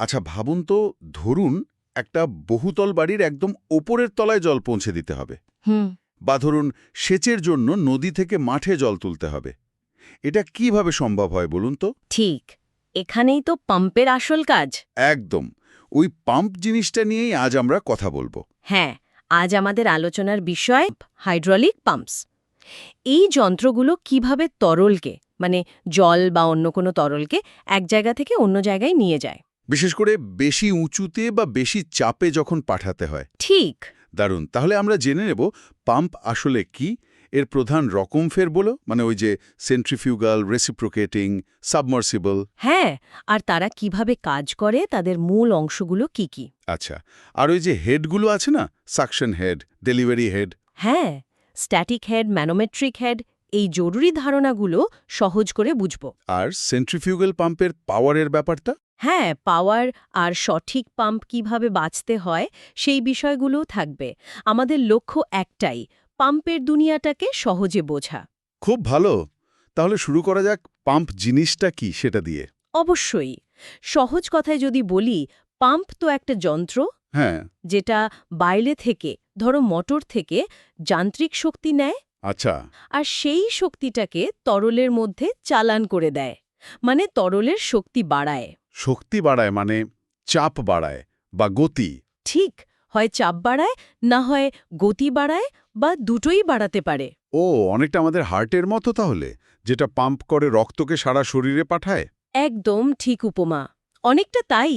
আচ্ছা ভাবুন তো ধরুন একটা বহুতল বাড়ির একদম ওপরের তলায় জল পৌঁছে দিতে হবে। হুম। বা ধরুন সেচের জন্য নদী থেকে মাঠে জল তুলতে হবে। এটা কীভাবে সম্ভব হয় বলুন তো? ঠিক। এখানেই তো পাম্পের আসল কাজ। একদম। ওই পাম্প জিনিসটা নিয়েই আজ আমরা কথা বলব। হ্যাঁ আজ আমাদের আলোচনার বিষয় হাইড্রোলিক পাম্পস। এই যন্ত্রগুলো কীভাবে তরলকে মানে জল বা অন্য কোনো তরলকে এক জায়গা থেকে অন্য জায়গায় নিয়ে যায়? বিশেষ করে বেশি উঁচুতে বা বেশি চাপে যখন পাঠাতে হয়। ঠিক। দারুণ। তাহলে আমরা জেনে নেব পাম্প আসলে কি? এর প্রধান রকম ফের বলো। মানে ওই যে সেন্ট্রিফিউগাল রেসিপ্রোকেটিং সাবমার্সিবল। হ্যাঁ আর তারা কীভাবে কাজ করে তাদের মূল অংশগুলো কি কি? আচ্ছা আর ওই যে হেডগুলো আছে না? Suction head delivery head. হ্যাঁ স্ট্যাটিক হেড ম্যানোমেট্রিক হেড এই জরুরি ধারণাগুলো সহজ করে বুঝব। আর সেন্ট্রিফিউগাল পাম্পের পাওয়ারের ব্যাপারটা? হ্যাঁ পাওয়ার আর সঠিক পাম্প কীভাবে বাঁচতে হয় সেই বিষয়গুলোও থাকবে। আমাদের লক্ষ্য একটাই পাম্পের দুনিয়াটাকে সহজে বোঝা। খুব ভালো। তাহলে শুরু করা যাক পাম্প জিনিসটা কি সেটা দিয়ে। অবশ্যই। সহজ কথায় যদি বলি পাম্প তো একটা যন্ত্র হ্যাঁ। যেটা বাইরে থেকে ধরো মোটর থেকে যান্ত্রিক শক্তি নেয় আচ্ছা। আর সেই শক্তিটাকে তরলের মধ্যে চালান করে দেয়। মানে তরলের শক্তি বাড়ায়। শক্তি বাড়ায় মানে চাপ বাড়ায় বা গতি। ঠিক হয় চাপ বাড়ায় না হয় গতি বাড়ায় বা দুটোই বাড়াতে পারে। ও অনেকটা আমাদের হার্টের মতো তাহলে যেটা পাম্প করে রক্তকে সারা শরীরে পাঠায়? একদম ঠিক উপমা। অনেকটা তাই।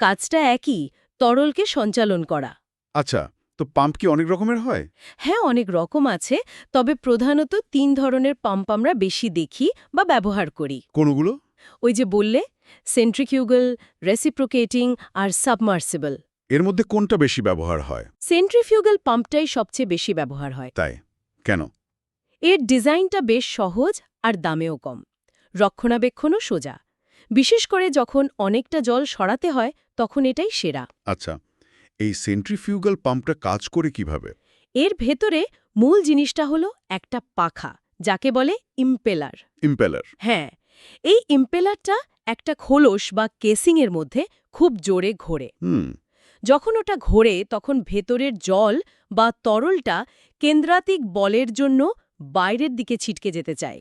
কাজটা একই তরলকে সঞ্চালন করা। আচ্ছা তো পাম্প কি অনেক রকমের হয়? হ্যাঁ অনেক রকম আছে তবে প্রধানত তিন ধরনের পাম্প আমরা বেশি দেখি বা ব্যবহার করি। কোনগুলো? ওই যে বললে সেন্ট্রিকিউগল রেসিপ্রোকেটিং আর সাবমার্সিবল এর মধ্যে কোনটা বেশি ব্যবহার হয়? সেন্ট্রিফিউগাল পাম্পটাই সবচেয়ে বেশি ব্যবহার হয়। তাই? কেন? এর ডিজাইনটা বেশ সহজ আর দামেও কম। রক্ষণাবেক্ষণও সোজা। বিশেষ করে যখন অনেকটা জল সরাতে হয় তখন এটাই সেরা। আচ্ছা এই সেন্ট্রিফিউগাল পাম্পটা কাজ করে কীভাবে? এর ভেতরে মূল জিনিসটা হলো একটা পাখা যাকে বলে ইম্পেলার ইম্পেলার হ্যাঁ এই ইম্পেলারটা একটা খোলস বা কেসিংয়ের মধ্যে খুব জোরে ঘোরে। যখন ওটা ঘোরে তখন ভেতরের জল বা তরলটা কেন্দ্রাতিক বলের জন্য বাইরের দিকে ছিটকে যেতে চায়।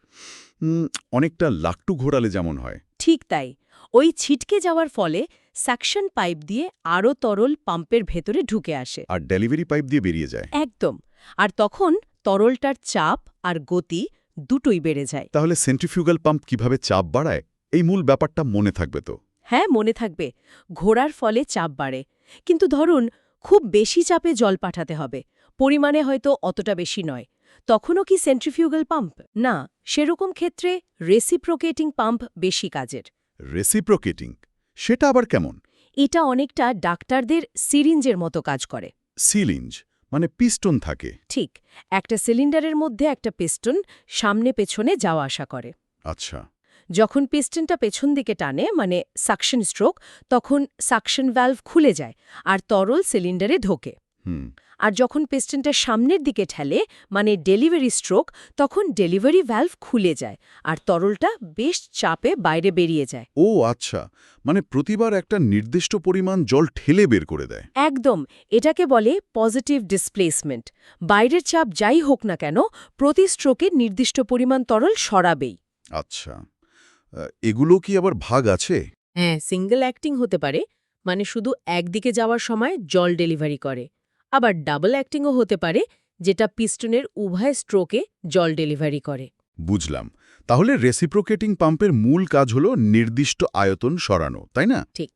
অনেকটা লাকটু ঘোরালে যেমন হয়। ঠিক তাই। ওই ছিটকে যাওয়ার ফলে সাকশন পাইপ দিয়ে আরও তরল পাম্পের ভেতরে ঢুকে আসে। আর ডেলিভারি পাইপ দিয়ে বেরিয়ে যায়। একদম। আর তখন তরলটার চাপ আর গতি দুটোই বেড়ে যায়। তাহলে সেন্ট্রিফিউগাল পাম্প কীভাবে চাপ বাড়ায়? এই মূল ব্যাপারটা মনে থাকবে তো। হ্যাঁ মনে থাকবে। ঘোরার ফলে চাপ বাড়ে। কিন্তু ধরুন খুব বেশি চাপে জল পাঠাতে হবে। পরিমাণে হয়তো অতটা বেশি নয়। তখনও কি সেন্ট্রিফিউগাল পাম্প? না সেরকম ক্ষেত্রে রেসিপ্রোকেটিং পাম্প বেশি কাজের। রেসিপ্রোকেটিং? সেটা আবার কেমন? এটা অনেকটা ডাক্তারদের সিরিঞ্জের মতো কাজ করে। সিলিঞ্জ মানে পিস্টন থাকে। ঠিক একটা সিলিন্ডারের মধ্যে একটা পিস্টন সামনে পেছনে যাওয়া আসা করে। আচ্ছা। যখন পিস্টনটা পেছন দিকে টানে মানে সাকশন স্ট্রোক তখন সাকশন ভ্যালভ খুলে যায় আর তরল সিলিন্ডারে ঢোকে। আর যখন পিস্টনটা সামনের দিকে ঠেলে মানে ডেলিভারি স্ট্রোক তখন ডেলিভারি ভ্যালভ খুলে যায় আর তরলটা বেশ চাপে বাইরে বেরিয়ে যায়। ও আচ্ছা। মানে প্রতিবার একটা নির্দিষ্ট পরিমাণ জল ঠেলে বের করে দেয়। একদম। এটাকে বলে পজিটিভ ডিসপ্লেসমেন্ট বাইরের চাপ যাই হোক না কেন প্রতি স্ট্রোকে নির্দিষ্ট পরিমাণ তরল সরাবেই। আচ্ছা। এগুলো কি আবার ভাগ আছে? হ্যাঁ সিঙ্গেল অ্যাক্টিং হতে পারে। মানে শুধু একদিকে যাওয়ার সময় জল ডেলিভারি করে। আবার ডাবল অ্যাক্টিংও হতে পারে যেটা পিস্টনের উভয় স্ট্রোকে জল ডেলিভারি করে। বুঝলাম। তাহলে রেসিপ্রোকেটিং পাম্পের মূল কাজ হলো নির্দিষ্ট আয়তন সরানো তাই না? ঠিক।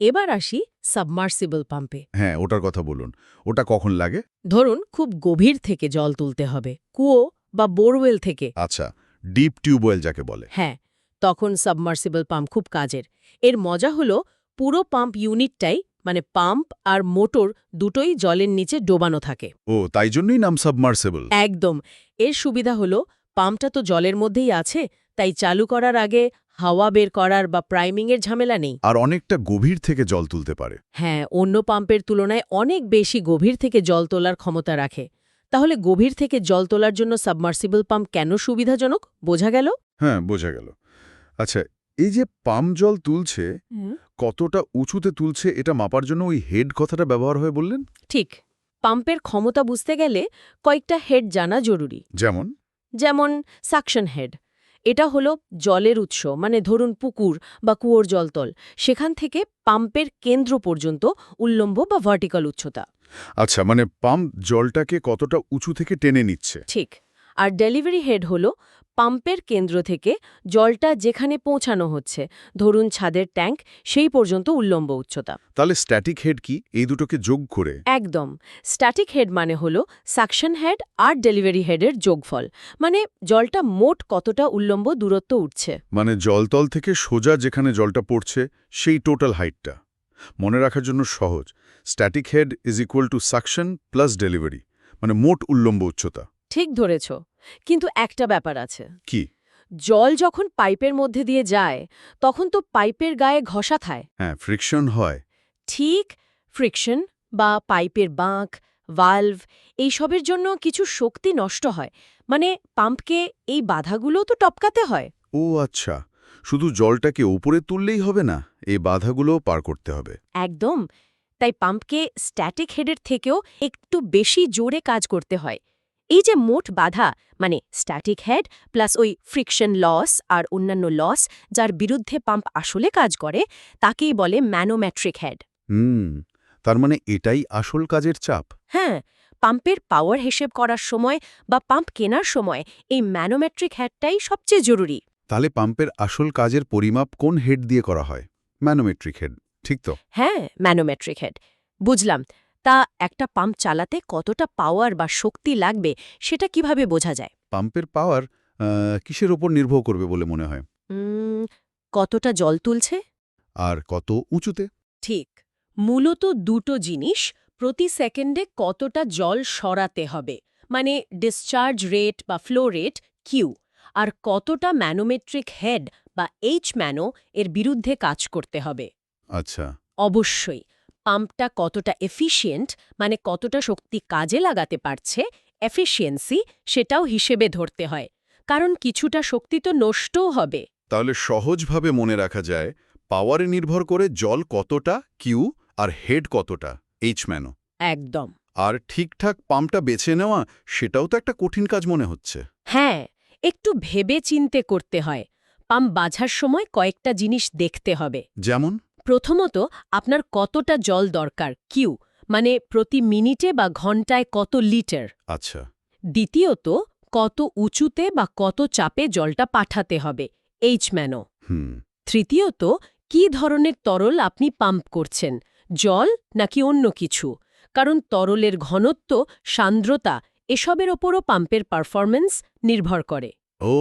এবার আসি সাবমার্সিবল পাম্পে। হ্যাঁ ওটার কথা বলুন। ওটা কখন লাগে? ধরুন খুব গভীর থেকে জল তুলতে হবে কুয়ো বা বোরওয়েল থেকে। আচ্ছা ডিপ টিউবওয়েল যাকে বলে। হ্যাঁ তখন সাবমার্সিবল পাম্প খুব কাজের। এর মজা হলো পুরো পাম্প ইউনিটটাই মানে পাম্প আর মোটর দুটোই জলের নিচে ডোবানো থাকে। ও তাই জন্যই নাম সাবমার্সেবল। একদম। এর সুবিধা হলো পাম্পটা তো জলের মধ্যেই আছে তাই চালু করার আগে হাওয়া বের করার বা প্রাইমিংয়ের ঝামেলা নেই। আর অনেকটা গভীর থেকে জল তুলতে পারে। হ্যাঁ অন্য পাম্পের তুলনায় অনেক বেশি গভীর থেকে জল তোলার ক্ষমতা রাখে। তাহলে গভীর থেকে জল তোলার জন্য সাবমার্সিবল পাম্প কেন সুবিধাজনক বোঝা গেল? হ্যাঁ বোঝা গেল। আচ্ছা এই যে পাম্প জল তুলছে কতটা উঁচুতে তুলছে এটা মাপার জন্য ওই হেড কথাটা ব্যবহার হয়ে বললেন? ঠিক। পাম্পের ক্ষমতা বুঝতে গেলে কয়েকটা হেড জানা জরুরি। যেমন? যেমন সাকশন হেড। এটা হলো জলের উৎস মানে ধরুন পুকুর বা কুয়োর জলতল। সেখান থেকে পাম্পের কেন্দ্র পর্যন্ত উল্লম্ব বা ভার্টিক্যাল উচ্চতা। আচ্ছা মানে পাম্প জলটাকে কতটা উঁচু থেকে টেনে নিচ্ছে? ঠিক। আর ডেলিভারি হেড হলো পাম্পের কেন্দ্র থেকে জলটা যেখানে পৌঁছানো হচ্ছে। ধরুন ছাদের ট্যাঙ্ক সেই পর্যন্ত উল্লম্ব উচ্চতা। তাহলে স্ট্যাটিক হেড কি? এই দুটোকে যোগ করে। একদম। স্ট্যাটিক হেড মানে হলো সাকশন হেড আর ডেলিভারি হেডের যোগফল। মানে জলটা মোট কতটা উল্লম্ব দূরত্ব উঠছে। মানে জলতল থেকে সোজা যেখানে জলটা পড়ছে সেই টোটাল হাইটটা। মনে রাখার জন্য সহজ। Static head is equal to suction plus delivery. মানে মোট উল্লম্ব উচ্চতা। ঠিক ধরেছ কিন্তু একটা ব্যাপার আছে। কি? জল যখন পাইপের মধ্যে দিয়ে যায় তখন তো পাইপের গায়ে ঘষা থায়। হ্যাঁ ফ্রিকশন হয়। ঠিক ফ্রিকশন বা পাইপের বাঁক ভালভ এইসবের জন্য কিছু শক্তি নষ্ট হয়। মানে পাম্পকে এই বাধাগুলো তো টপকাতে হয়। ও আচ্ছা শুধু জলটাকে উপরে তুললেই হবে না এই বাধাগুলোও পার করতে হবে। একদম তাই পাম্পকে স্ট্যাটিক হেডের থেকেও একটু বেশি জোরে কাজ করতে হয়। এই যে মোট বাধা মানে স্ট্যাটিক হেড প্লাস ওই ফ্রিকশন লস আর অন্যান্য লস যার বিরুদ্ধে পাম্প আসলে কাজ করে তাকেই বলে ম্যানোম্যাট্রিক হেড হুম তার মানে এটাই আসল কাজের চাপ? হ্যাঁ পাম্পের পাওয়ার হিসেব করার সময় বা পাম্প কেনার সময় এই ম্যানোমেট্রিক হেডটাই সবচেয়ে জরুরি। তাহলে পাম্পের আসল কাজের পরিমাপ কোন হেড দিয়ে করা হয়? ম্যানোমেট্রিক হেড ঠিক তো? হ্যাঁ ম্যানোমেট্রিক হেড বুঝলাম। তা একটা পাম্প চালাতে কতটা পাওয়ার বা শক্তি লাগবে সেটা কীভাবে বোঝা যায়? পাম্পের পাওয়ার কিসের ওপর নির্ভর করবে বলে মনে হয়? কতটা জল তুলছে? আর কত উঁচুতে? ঠিক। মূলত দুটো জিনিস প্রতি সেকেন্ডে কতটা জল সরাতে হবে। মানে ডিসচার্জ রেট বা ফ্লো রেট কিউ আর কতটা ম্যানোমেট্রিক হেড বা এইচ ম্যানো এর বিরুদ্ধে কাজ করতে হবে। আচ্ছা। অবশ্যই। পাম্পটা কতটা এফিশিয়েন্ট মানে কতটা শক্তি কাজে লাগাতে পারছে এফিসিয়েন্সি সেটাও হিসেবে ধরতে হয়। কারণ কিছুটা শক্তি তো নষ্টও হবে। তাহলে সহজভাবে মনে রাখা যায় পাওয়ারে নির্ভর করে জল কতটা কিউ আর হেড কতটা এইচ ম্যানো একদম। আর ঠিকঠাক পাম্পটা বেছে নেওয়া সেটাও তো একটা কঠিন কাজ মনে হচ্ছে। হ্যাঁ একটু ভেবে চিনতে করতে হয়। পাম্প বাঝার সময় কয়েকটা জিনিস দেখতে হবে। যেমন? প্রথমত আপনার কতটা জল দরকার কিউ মানে প্রতি মিনিটে বা ঘন্টায় কত লিটার? আচ্ছা। দ্বিতীয়ত কত উঁচুতে বা কত চাপে জলটা পাঠাতে হবে এইচ ম্যানো। হুম। তৃতীয়ত কি ধরনের তরল আপনি পাম্প করছেন জল নাকি অন্য কিছু? কারণ তরলের ঘনত্ব সান্দ্রতা এসবের ওপরও পাম্পের পারফরম্যান্স নির্ভর করে। ও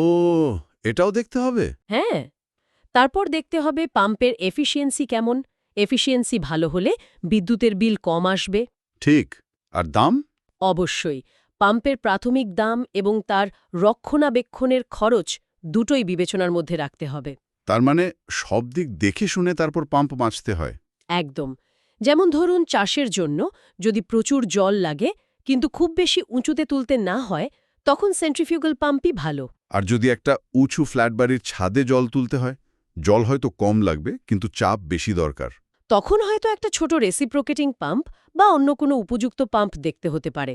এটাও দেখতে হবে? হ্যাঁ। তারপর দেখতে হবে পাম্পের এফিসিয়েন্সি কেমন। এফিসিয়েন্সি ভালো হলে বিদ্যুতের বিল কম আসবে। ঠিক। আর দাম? অবশ্যই। পাম্পের প্রাথমিক দাম এবং তার রক্ষণাবেক্ষণের খরচ দুটোই বিবেচনার মধ্যে রাখতে হবে। তার মানে সব দিক দেখে শুনে তারপর পাম্প বাঁচতে হয়। একদম। যেমন ধরুন চাষের জন্য যদি প্রচুর জল লাগে কিন্তু খুব বেশি উঁচুতে তুলতে না হয় তখন সেন্ট্রিফিউগাল পাম্পই ভালো। আর যদি একটা উঁচু ফ্ল্যাট বাড়ির ছাদে জল তুলতে হয়? জল হয়তো কম লাগবে কিন্তু চাপ বেশি দরকার। তখন হয়তো একটা ছোট রেসিপ্রোকেটিং পাম্প বা অন্য কোনো উপযুক্ত পাম্প দেখতে হতে পারে।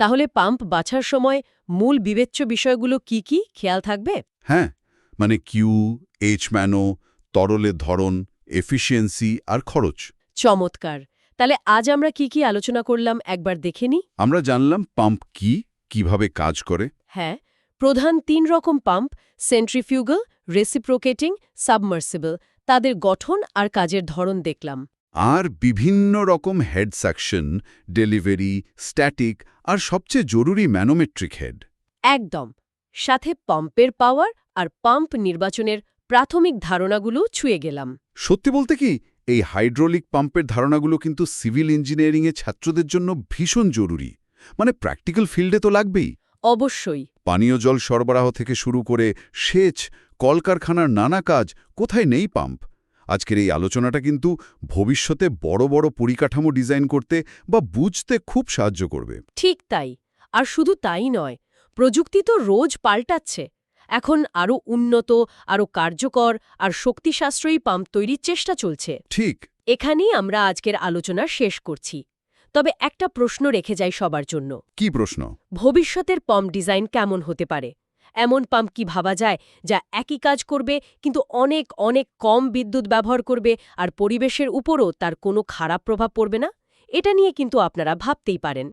তাহলে পাম্প বাছার সময় মূল বিবেচ্য বিষয়গুলো কি কি খেয়াল থাকবে? হ্যাঁ মানে কিউ এইচ ম্যানো তরলের ধরন এফিসিয়েন্সি আর খরচ। চমৎকার। তাহলে আজ আমরা কি কি আলোচনা করলাম একবার দেখে নিই আমরা জানলাম পাম্প কি কীভাবে কাজ করে। হ্যাঁ প্রধান তিন রকম পাম্প সেন্ট্রিফিউগাল রেসিপ্রোকেটিং সাবমার্সিবল তাদের গঠন আর কাজের ধরন দেখলাম। আর বিভিন্ন রকম হেড সাকশন ডেলিভারি স্ট্যাটিক আর সবচেয়ে জরুরি ম্যানোমেট্রিক হেড একদম। সাথে পাম্পের পাওয়ার আর পাম্প নির্বাচনের প্রাথমিক ধারণাগুলো ছুঁয়ে গেলাম। সত্যি বলতে কি এই হাইড্রোলিক পাম্পের ধারণাগুলো কিন্তু সিভিল ইঞ্জিনিয়ারিংয়ে ছাত্রদের জন্য ভীষণ জরুরি। মানে প্র্যাকটিক্যাল ফিল্ডে তো লাগবেই। অবশ্যই। পানীয় জল সরবরাহ থেকে শুরু করে সেচ কলকারখানার নানা কাজ কোথায় নেই পাম্প? আজকের এই আলোচনাটা কিন্তু ভবিষ্যতে বড় বড় পরিকাঠামো ডিজাইন করতে বা বুঝতে খুব সাহায্য করবে। ঠিক তাই আর শুধু তাই নয় প্রযুক্তি তো রোজ পাল্টাচ্ছে। এখন আরও উন্নত আরও কার্যকর আর শক্তিশাস্ত্রয়ী পাম্প তৈরির চেষ্টা চলছে। ঠিক। এখানেই আমরা আজকের আলোচনা শেষ করছি। তবে একটা প্রশ্ন রেখে যাই সবার জন্য। কি প্রশ্ন? ভবিষ্যতের পাম্প ডিজাইন কেমন হতে পারে? এমন পাম্প কি ভাবা যায় যা একই কাজ করবে, কিন্তু অনেক অনেক কম বিদ্যুৎ ব্যবহার করবে আর পরিবেশের উপরও তার কোনো খারাপ প্রভাব পড়বে না? এটা নিয়ে কিন্তু আপনারা ভাবতেই পারেন।